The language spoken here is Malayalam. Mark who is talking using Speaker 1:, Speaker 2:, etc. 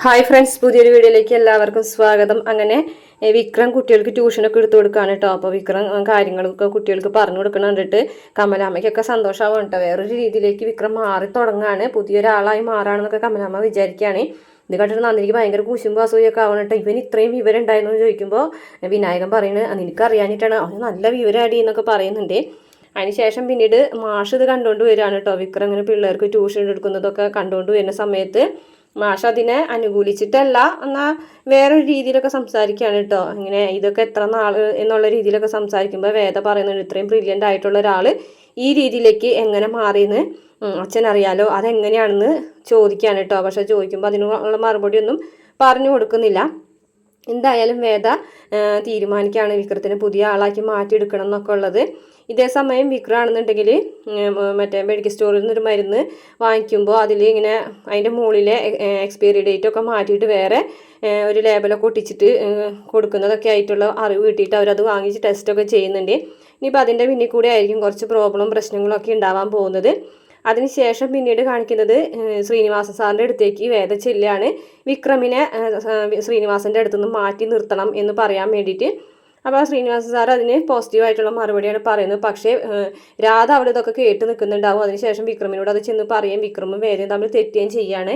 Speaker 1: ഹായ് ഫ്രണ്ട്സ് പുതിയൊരു വീഡിയോയിലേക്ക് എല്ലാവർക്കും സ്വാഗതം. അങ്ങനെ വിക്രം കുട്ടികൾക്ക് ട്യൂഷനൊക്കെ എടുത്തു കൊടുക്കുകയാണ് കേട്ടോ അപ്പോൾ വിക്രം കാര്യങ്ങളൊക്കെ കുട്ടികൾക്ക് പറഞ്ഞു കൊടുക്കണം കണ്ടിട്ട് കമലാമ്മയ്ക്കൊക്കെ സന്തോഷമാവും കേട്ടോ വേറൊരു രീതിയിലേക്ക് വിക്രം മാറി തുടങ്ങുകയാണ് പുതിയൊരാളായി മാറാണെന്നൊക്കെ കമലാമ്മ വിചാരിക്കുകയാണ്. ഇത് കണ്ടിട്ട് നന്ദിനിക്ക് ഭയങ്കര കുശുമ്പ് അസൂയൊക്കെ കേട്ടോ ഇവൻ ഇത്രയും വിവരം ഉണ്ടായിരുന്നു എന്ന് ചോദിക്കുമ്പോൾ വിനായകൻ പറയുന്നത് നിനക്ക് അറിയാനിട്ടാണ് അവന് നല്ല വിവരമാടി എന്നൊക്കെ പറയുന്നുണ്ട്. അതിനുശേഷം പിന്നീട് മാഷ് ഇത് കണ്ടുകൊണ്ട് വരികയാണ് കേട്ടോ വിക്രം ഇങ്ങനെ പിള്ളേർക്ക് ട്യൂഷൻ എടുക്കുന്നതൊക്കെ കണ്ടുകൊണ്ട് വരുന്ന സമയത്ത് മാഷ് അതിനെ അനുകൂലിച്ചിട്ടല്ല. എന്നാൽ വേറൊരു രീതിയിലൊക്കെ സംസാരിക്കുകയാണ് കേട്ടോ. ഇങ്ങനെ ഇതൊക്കെ എത്ര നാൾ എന്നുള്ള രീതിയിലൊക്കെ സംസാരിക്കുമ്പോൾ വേദ പറയുന്നുണ്ട് ഇത്രയും ബ്രില്യന്റ് ആയിട്ടുള്ള ഒരാൾ ഈ രീതിയിലേക്ക് എങ്ങനെ മാറിയെന്ന്? അച്ഛൻ അറിയാലോ അതെങ്ങനെയാണെന്ന് ചോദിക്കുകയാണ് കേട്ടോ. പക്ഷെ ചോദിക്കുമ്പോൾ അതിനുള്ള മറുപടി ഒന്നും പറഞ്ഞു കൊടുക്കുന്നില്ല. എന്തായാലും വേദ തീരുമാനിക്കുകയാണ് വിക്രത്തിനെ പുതിയ ആളാക്കി മാറ്റിയെടുക്കണം എന്നൊക്കെ ഉള്ളത്. ഇതേ സമയം വിക്രാണെന്നുണ്ടെങ്കിൽ മറ്റേ മെഡിക്കൽ സ്റ്റോറിൽ നിന്നൊരു മരുന്ന് വാങ്ങിക്കുമ്പോൾ അതിൽ ഇങ്ങനെ അതിന്റെ മുകളിലെ എക്സ്പയറി ഡേറ്റ് ഒക്കെ മാറ്റിയിട്ട് വേറെ ഒരു ലേബലൊക്കെ ഒട്ടിച്ചിട്ട് കൊടുക്കുന്നതൊക്കെ ആയിട്ടുള്ള അറിവ് കിട്ടിയിട്ട് അവരത് വാങ്ങിച്ച് ടെസ്റ്റൊക്കെ ചെയ്യുന്നുണ്ട്. ഇനിയിപ്പോൾ അതിന്റെ പിന്നിൽ കൂടെ ആയിരിക്കും കുറച്ച് പ്രോബ്ലം പ്രശ്നങ്ങളൊക്കെ ഉണ്ടാവാൻ പോകുന്നത്. അതിനുശേഷം പിന്നീട് കാണിക്കുന്നത് ശ്രീനിവാസൻ ശ്രീനിവാസ സാറിന്റെ അടുത്തേക്ക് വേദ ചെല്ലാണ് വിക്രമിനെ ശ്രീനിവാസന്റെ അടുത്ത് നിന്ന് മാറ്റി നിർത്തണം എന്ന് പറയാൻ വേണ്ടിയിട്ട്. അപ്പോൾ ശ്രീനിവാസ സാർ അതിന് പോസിറ്റീവായിട്ടുള്ള മറുപടിയാണ് പറയുന്നത്. പക്ഷേ രാധ അവിടെ ഇതൊക്കെ കേട്ട് നിൽക്കുന്നുണ്ടാവും. അതിനുശേഷം വിക്രമിനോട് അത് ചെന്ന് പറയുകയും വിക്രമും വേദയും തമ്മിൽ തെറ്റുകയും ചെയ്യുകയാണ്